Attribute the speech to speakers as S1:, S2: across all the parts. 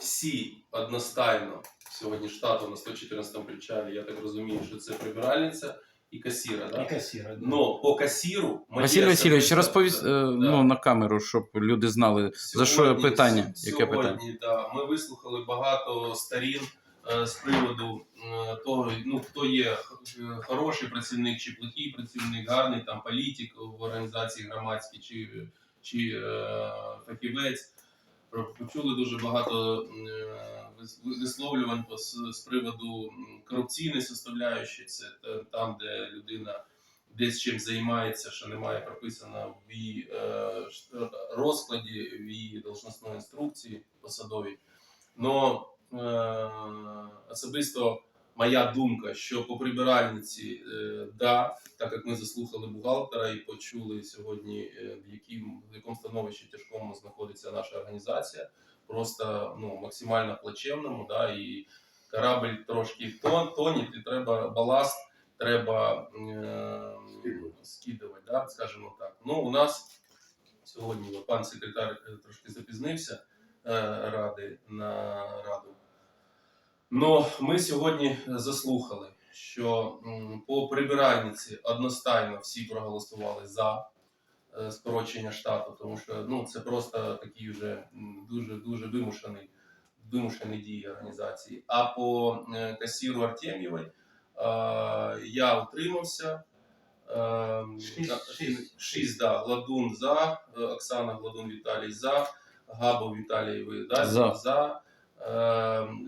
S1: всі одностайно сьогодні штату на 114 причалі, я так розумію, що це прибиральниця і касіра.
S2: І
S1: Да?
S2: касіра. да.
S1: Но по касіру
S3: Василь Васильович, розповість
S1: Да.
S3: ну, на камеру, щоб люди знали, за що
S1: Сьогодні-
S3: питання. Яке
S1: сьогодні,
S3: питання?
S1: Да, ми вислухали багато сторін е, з приводу е, того, ну хто є е, хороший працівник чи плохий працівник, гарний там політик в організації громадській чи, чи е, фахівець. Почули дуже багато е, висловлювань з, приводу корупційної составляючої. Це там, де людина десь чим займається, що немає прописано в її е, розкладі, в її должностної інструкції посадовій. Но е, особисто моя думка, що по прибиральниці, е, да, так як ми заслухали бухгалтера і почули сьогодні, е, в, яким, в якому становищі тяжкому знаходиться наша організація, просто ну, максимально плачевному, да, і корабль трошки тон, тонеть, і треба баласт, треба е, скидувати, да, скажімо так. Ну, у нас сьогодні пан секретар е, трошки запізнився е, ради на раду. Но ми сьогодні заслухали, що по прибиральниці одностайно всі проголосували за е, скорочення штату, тому що ну, це просто такий вже дуже дуже вимушений, вимушені дії організації. А по е, касіру Артем'євої е, я утримався. Е,
S2: Шість, шість.
S1: шість, да. Гладун за, е, Оксана Гладун Віталій за, Габов Віталій Видасів
S3: За.
S1: за, е,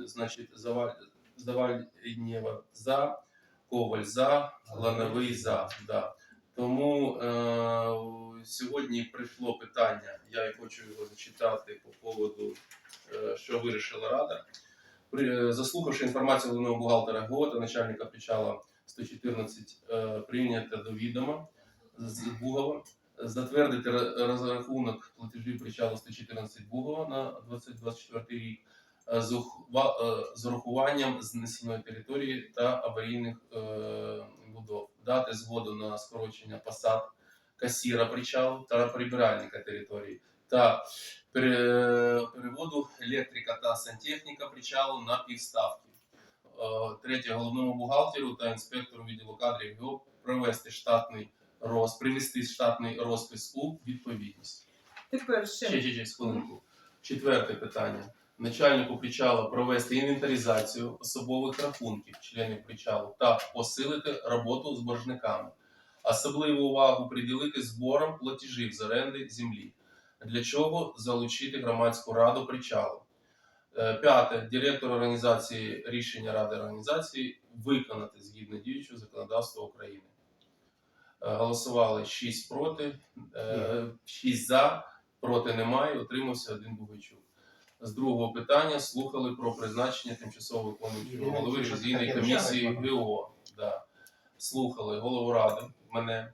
S1: значить, Заваль, Завальнєва за, Коваль за, Лановий за. Да. Тому е, сьогодні прийшло питання, я хочу його зачитати по поводу, е, що вирішила Рада. При, е, заслухавши інформацію головного бухгалтера ГО та начальника Печала 114 е, прийнято до відома з Бугова, затвердити ра- розрахунок платежів причалу 114 Бугова на 2024 рік з, ухва- е, з урахуванням знесеної території та аварійних е, будов, дати згоду на скорочення посад касіра причалу та прибиральника території та переводу електрика та сантехніка причалу на півставки. Е, Третє, головному бухгалтеру та інспектору відділу кадрів ГО провести штатний роз, привести штатний розпис у відповідність.
S4: Тепер
S1: Ще,
S4: ще
S1: ще, ще, секундку. Четверте питання. Начальнику причалу провести інвентаризацію особових рахунків членів причалу та посилити роботу з боржниками. Особливу увагу приділити зборам платежів з оренди землі. Для чого залучити громадську раду причалу. Е, П'яте. Директор організації рішення ради організації виконати згідно діючого законодавства України. Е, Голосували 6 проти, 6 за, проти немає, утримався один Бугайчук. З другого питання слухали про призначення тимчасово виконуючого голови ревізійної комісії? ГО. Да. Слухали голову ради мене.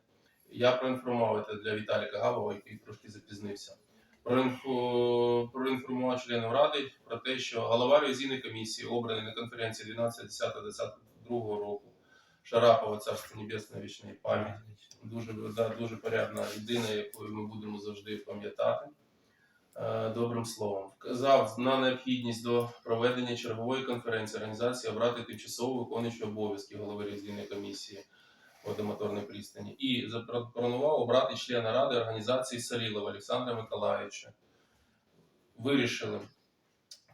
S1: Я проінформував це для Віталіка Гавова, який трошки запізнився. Проінфо- Проінформував членів ради про те, що голова ревізійної комісії, обраний на конференції 12.10.22 року, Шарапова, царство небесне, вічної пам'ять дуже, да, дуже порядна людина, якою ми будемо завжди пам'ятати добрим словом. Вказав на необхідність до проведення чергової конференції організації обрати тимчасово виконуючого обов'язки голови ревізійної комісії водомоторної пристані і запропонував обрати члена ради організації Салілова Олександра Миколаївича. Вирішили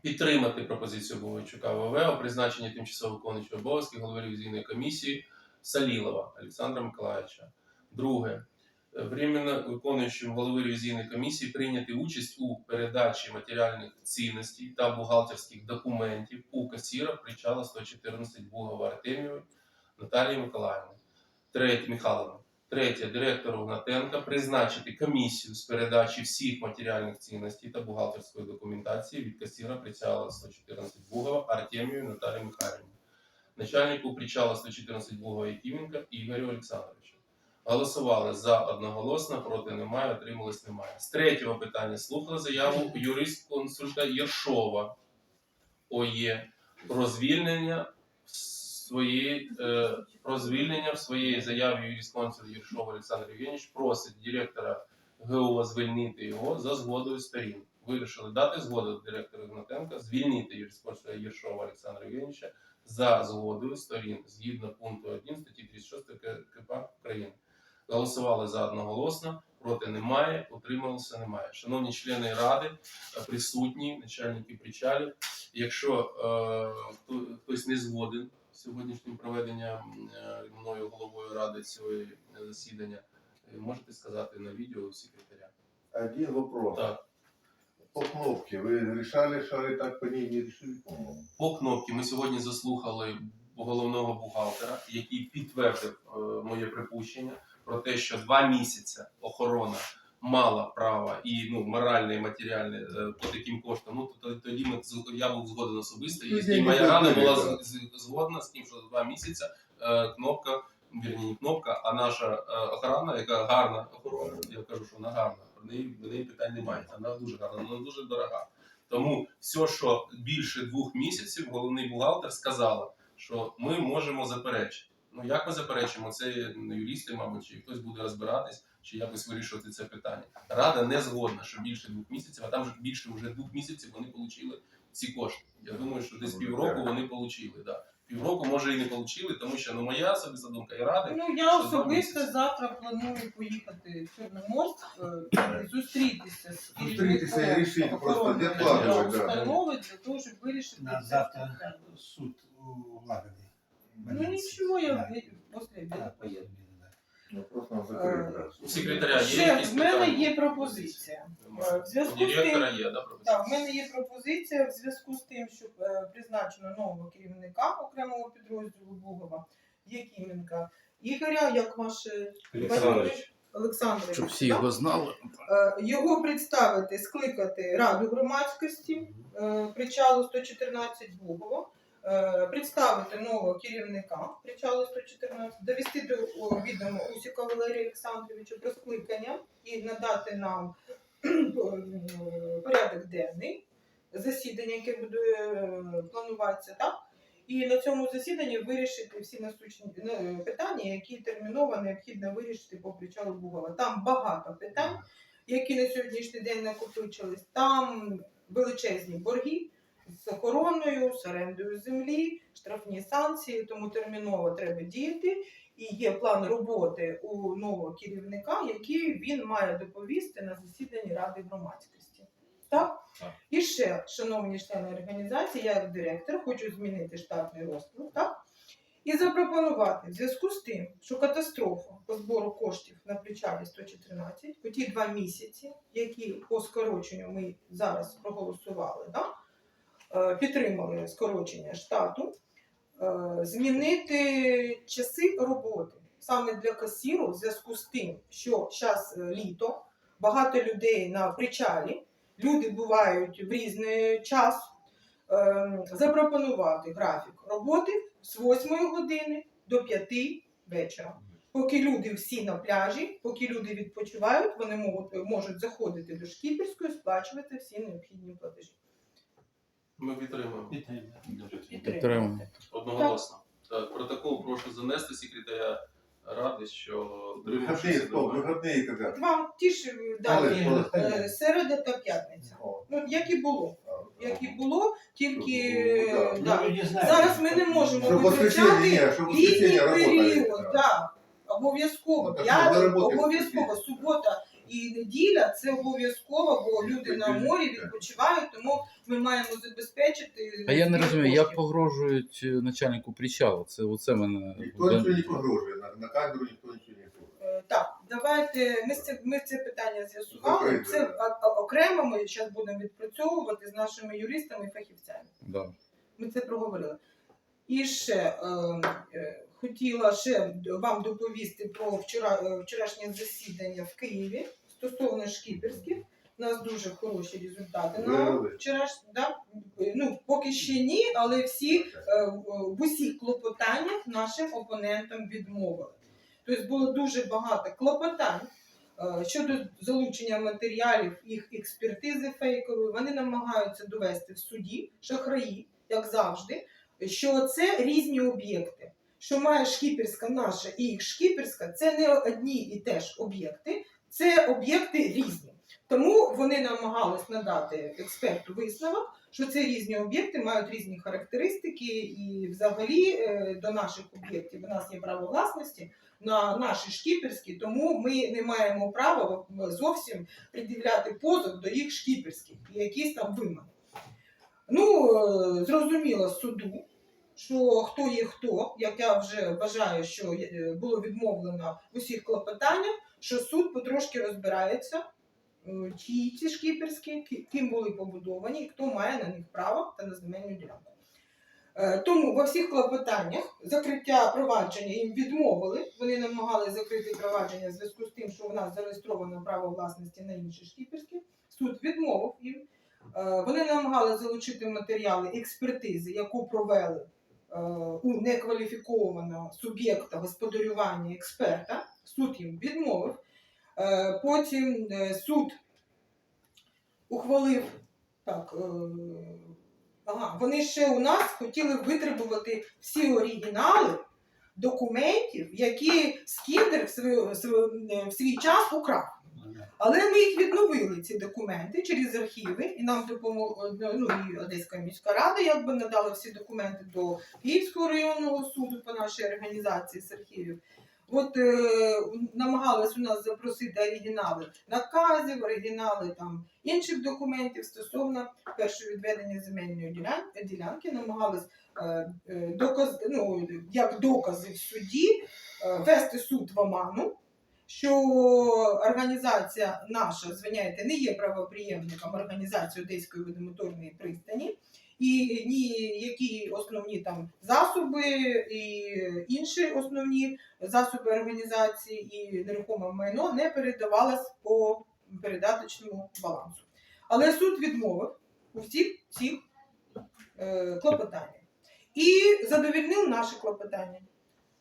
S1: підтримати пропозицію Богойчука ВВ о призначенні тимчасово виконуючого обов'язки голови ревізійної комісії Салілова Олександра Миколаївича. Друге, е, временно виконуючим голови ревізійної комісії прийняти участь у передачі матеріальних цінностей та бухгалтерських документів у касіра причала 114 Бугова Артемівої Наталії Миколаївни. Третє, Михайловна. Третє, директору Гнатенка призначити комісію з передачі всіх матеріальних цінностей та бухгалтерської документації від касіра причала 114 Бугова Артемію Наталії Михайлівні. Начальнику причала 114 Бугова Якименка Ігорю Олександровичу. Голосували за одноголосно, проти немає, отрималось немає. З третього питання слухали заяву юрист-консульта Єршова ОЄ про звільнення своєї е, про звільнення в своїй заяві юрист-консуль Єршов Олександр Євгенович просить директора ГУ звільнити його за згодою сторін. вирішили дати згоду директору Гнатенка звільнити юрисконсульта Єршова Олександра Євгеновича за згодою сторін згідно пункту 1 статті 36 К- КП України. Голосували за одноголосно, проти немає, утрималося немає. Шановні члени ради, присутні, начальники причалів. Якщо е, хто, хтось не згоден сьогоднішнім проведенням е, мною головою ради цього засідання, е, можете сказати на відео секретаря.
S2: Один вопрос.
S1: Так,
S2: По кнопке вы решали, что ли, так по ней не по-моему?
S1: по кнопці ми сьогодні заслухали головного бухгалтера, який підтвердив е, моє припущення про те, що два місяці охорона мала права і ну моральне і матеріальне е, по таким коштам. Ну то тоді ми я був згоден особисто,
S2: Ну,
S1: і, і моя рада була згодна з тим, що за два місяці е, кнопка. Вірні, не кнопка, а наша е, охорона, яка гарна охорона. Я кажу, що вона гарна. Про неї, про неї питань немає. Вона дуже гарна, вона дуже дорога. Тому все, що більше двох місяців, головний бухгалтер сказала, що ми можемо заперечити. Ну як ми заперечимо? Це не юристи, мабуть, чи хтось буде розбиратись, чи якось вирішувати це питання. Рада не згодна, що більше двох місяців, а там ж більше вже двох місяців вони отримали ці кошти. Я думаю, що десь півроку вони отримали. Да. Півроку може і не отримали, тому що ну моя особиста думка і ради.
S4: Ну, я особисто завтра планую поїхати в Чорноморськ, е, зустрітися з
S2: Зустрітися і рішити просто, планувати, да.
S4: установи для того, щоб вирішити
S5: На завтра суд у Лагоді.
S4: Ну нічого, я після обіду поїду.
S1: У секретаря є
S4: Ще
S1: якісь
S4: в мене
S1: питання?
S4: є пропозиція. Е, В
S1: У
S4: зв'язку з тим,
S1: директора є, да, пропозиція?
S4: Так, в мене є пропозиція в зв'язку з тим, що е, призначено нового керівника окремого підрозділу Бугова, Якименка, Ігоря, як ваше
S5: Олександрович.
S4: Олександрович.
S3: Щоб всі його знали.
S4: Е, Його представити, скликати Раду громадськості е, причалу 114 Бугова, представити нового керівника причалу 114, довести до о, відома Усіка Валерія Олександровича про скликання і надати нам е, порядок денний засідання, яке буде е, плануватися, так? І на цьому засіданні вирішити всі насущні е, питання, які терміново необхідно вирішити по причалу Бугова. Там багато питань, які на сьогоднішній день накопичились. Там величезні борги з охороною, з орендою землі, штрафні санкції, тому терміново треба діяти. І є план роботи у нового керівника, який він має доповісти на засіданні Ради громадськості. Так?
S1: Так.
S4: І ще, шановні члени організації, я як директор хочу змінити штатний розклад, так? І запропонувати в зв'язку з тим, що катастрофа по збору коштів на причалі 114, у ті два місяці, які по скороченню ми зараз проголосували, да? Е, підтримали скорочення штату, е, змінити часи роботи саме для касіру, в зв'язку з тим, що зараз літо, багато людей на причалі, люди бувають в різний час. Е, Запропонувати графік роботи з 8 години до 5 вечора. Поки люди всі на пляжі, поки люди відпочивають, вони можуть заходити до шкіперської, сплачувати всі необхідні платежі.
S1: Ми підтримуємо.
S3: Підтримуємо.
S1: Одноголосно. Так, протокол прошу занести секретаря ради, що
S2: Выходные,
S1: дотримавшися
S2: стоп,
S1: до-
S2: выходные когда?
S4: Вам ті ж е,
S2: Коли?
S4: далі
S2: Коли?
S4: е, середа та п'ятниця.
S2: О,
S4: Ну як і було,
S2: а,
S4: як і було, тільки
S2: Ну, да.
S4: е, да.
S5: Ну, люди знають.
S4: зараз ми не можемо
S2: Щоб воскресенье,
S4: виключати
S2: ні, щоб
S4: літній
S2: воскресенье работали.
S4: період.
S2: да.
S4: Да. Обов'язково.
S2: Ну, так
S4: Я
S2: ви заработаєте
S4: обов'язково
S2: воскресенье.
S4: субота і неділя це обов'язково, бо люди на морі відпочивають, тому ми маємо забезпечити.
S3: А я не розумію, як погрожують е, начальнику причалу. Це оце мене.
S2: Ніхто нічого не погрожує, на, на камеру ніхто нічого не погрожує.
S4: Е, Так, давайте ми це, ми це питання з'ясували. Це о- окремо ми зараз будемо відпрацьовувати з нашими юристами і фахівцями.
S3: Да.
S4: Ми це проговорили. І ще е, е, хотіла ще вам доповісти про вчора, е, вчорашнє засідання в Києві стосовно шкіперських. У нас дуже хороші результати. На вчораш, да? ну, поки ще ні, але всі е, в усіх клопотаннях нашим опонентам відмовили. Тобто було дуже багато клопотань е, щодо залучення матеріалів, їх експертизи фейкової. Вони намагаються довести в суді шахраї, як завжди, що це різні об'єкти. Що має шкіперська наша і їх шкіперська, це не одні і теж об'єкти, це об'єкти різні. Тому вони намагались надати експерту висновок, що це різні об'єкти мають різні характеристики, і взагалі е, до наших об'єктів у нас є право власності на наші шкіперські, тому ми не маємо права зовсім пред'являти позов до їх шкіперських і якісь там вимоги. Ну, е, зрозуміло суду, що хто є хто, як я вже вважаю, що е, було відмовлено в усіх клопотаннях, що суд потрошки розбирається, е, чиї ці шкіперські, ким були побудовані, хто має на них право та на земельну ділянку. Е, Тому во всіх клопотаннях закриття провадження їм відмовили. Вони намагалися закрити провадження в зв'язку з тим, що у нас зареєстровано право власності на інші шкіперські. Суд відмовив їм. Вони намагалися залучити матеріали експертизи, яку провели у некваліфікованого суб'єкта господарювання експерта. Суд їм відмовив. Е, Потім е, суд ухвалив так. е, Ага, вони ще у нас хотіли витребувати всі оригінали документів, які Скіндер в свій- в свій час украв. Але ми їх відновили, ці документи через архіви, і нам допомогла ну, і Одеська міська рада, якби надала всі документи до Київського районного суду по нашій організації з архівів. От е, намагалась у нас запросити оригінали наказів, оригінали там інших документів стосовно першого відведення земельної ділян- ділянки, намагались е, е, доказ, ну, як докази в суді е, вести суд в оману, що організація наша, звиняйте, не є правоприємником організації Одеської водомоторної пристані, і ніякі основні там засоби і інші основні засоби організації і нерухоме майно не передавалось по передаточному балансу. Але суд відмовив у всіх цих е, клопотаннях і задовільнив наше клопотання.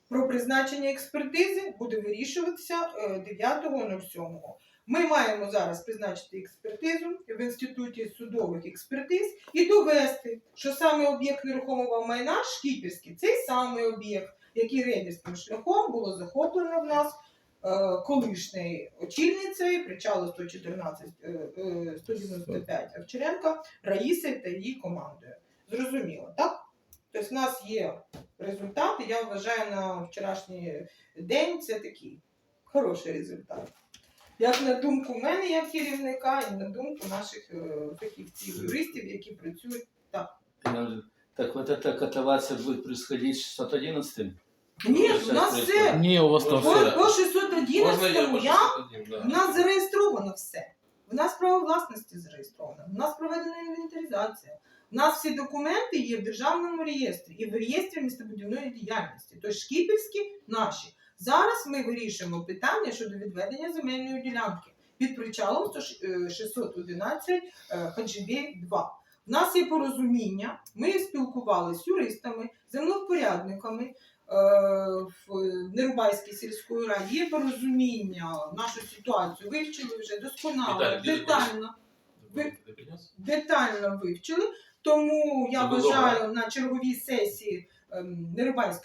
S4: Про призначення експертизи буде вирішуватися е, 9.07. Ми маємо зараз призначити експертизу в інституті судових експертиз і довести, що саме об'єкт нерухомого майна Шкіперський, цей самий об'єкт, який рейдерським шляхом було захоплено в нас е, колишньою очільницею причалу 114 е, е, 195 Овчаренка Раїсою та її командою. Зрозуміло, так? Тобто в нас є результати. Я вважаю на вчорашній день це такий хороший результат. Як на думку мене, як керівника, і на думку наших е, фахівців, юристів, які працюють.
S6: Так вот эта катавация будет происходить с 611
S4: Ні, у нас все
S3: Ні, у вас там
S1: Можна
S3: все.
S4: по, по 611
S1: я
S4: в нас зареєстровано все. В нас право власності зареєстровано, в нас проведена інвентаризація. У нас всі документи є в державному реєстрі і в реєстрі містобудівної діяльності. Тобто шкіперські наші. Зараз ми вирішуємо питання щодо відведення земельної ділянки під причалом 100 е, 611 Хаджибей 2. У нас є порозуміння, ми спілкувалися з юристами, землевпорядниками е, в Нерубайській сільської раді. Є порозуміння, нашу ситуацію вивчили вже досконало,
S1: Віталій,
S4: детально Ви- детально вивчили. Тому я
S1: Це було
S4: бажаю на черговій сесії ем,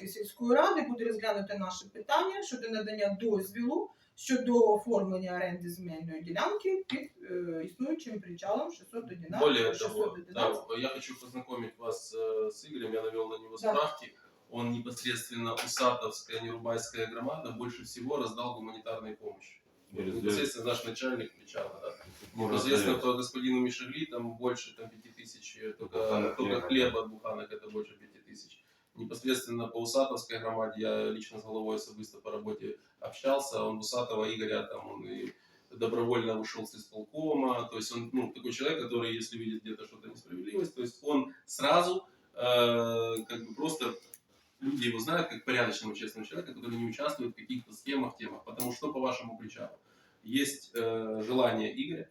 S4: сільської ради буде розглянути наше питання щодо надання дозвілу щодо оформлення оренди земельної ділянки під е, існуючим причалом 611.
S1: Более того, да, я хочу познакомить вас э, с Игорем, я навел на него
S4: Да.
S1: Он непосредственно Усатовская, Нерубайская громада больше всего раздал гуманитарной помощи. Вот Непосредственно наш начальник причала, да. Непосредственно по господину Мишегли там больше там, 5000, э, только,
S2: Буханок
S1: только
S2: хлеба.
S1: хлеба от буханок это больше 5000. Непосредственно по Усатовской громаде я лично с головой особисто по работе общался. Он Усатова Игоря, там он и добровольно ушел с исполкома. То есть он ну, такой человек, который, если видит где-то что-то несправедливость, то есть он сразу э, как бы просто люди его знают как порядочного, честного человека, который не участвует в каких-то схемах, темах. Потому что по вашему причалу есть э, желание Игоря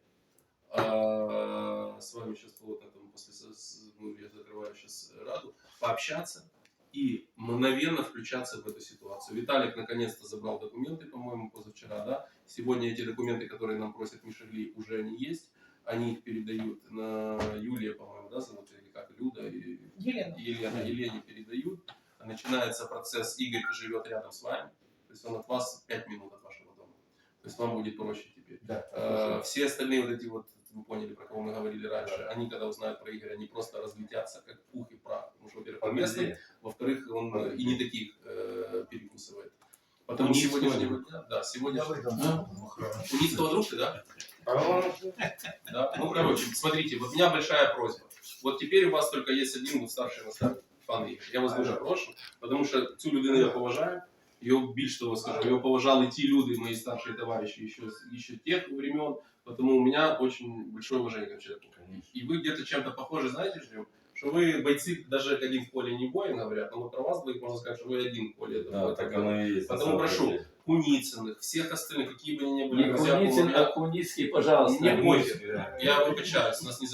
S1: э, с вами сейчас плотно там после с- ну, я закрываю сейчас раду пообщаться и мгновенно включаться в эту ситуацию. Виталик наконец-то забрал документы, по-моему, позавчера, да. Сегодня эти документы, которые нам просят Мишегли, уже они есть. Они их передают на Юлия, по-моему, да, зовут, или как, Люда, и
S4: Єлена.
S1: Елена, Елене передают. Начинается процесс, Игорь живет рядом с вами. То есть он от вас 5 минут от вашего дома. То есть вам будет проще теперь.
S2: Да.
S1: Э, Все остальные вот эти вот, вы поняли, про кого мы говорили раньше, они, когда узнают про Игоря, они просто разлетятся, как пух и прах. Потому что, во-первых, он местный, во-вторых, он э, и не таких э, перекусывает. Потому
S6: Уницкого
S1: сегодняшнего дня, да, сегодня...
S6: А?
S1: Уницкого друг ты, да? Да. Ну, короче, смотрите, вот у меня большая просьба. Вот теперь у вас только есть один вот старший наставник, пан Ігор. Я вас дуже прошу, тому що цю людину я поважаю. Його більш того скажу, його поважали ті люди, мої старші товариші, еще, еще тех времен. Потому у меня очень большое уважение к человеку. И вы где-то чем-то похожи, знаете, что, что вы бойцы, даже как один в поле не воин, говорят, но вот про вас двоих можно сказать, что вы один в поле. это
S7: Да,
S1: вот
S7: так
S1: такой.
S7: оно и есть. на
S1: Потому
S7: самом
S1: прошу,
S7: деле.
S1: Куницыных, всех остальных, какие бы они ни были,
S6: Не
S1: друзья,
S6: Куницын,
S1: полумя-
S6: а Куницкий, пожалуйста.
S1: Не бойся. Я вибачаюсь, у нас не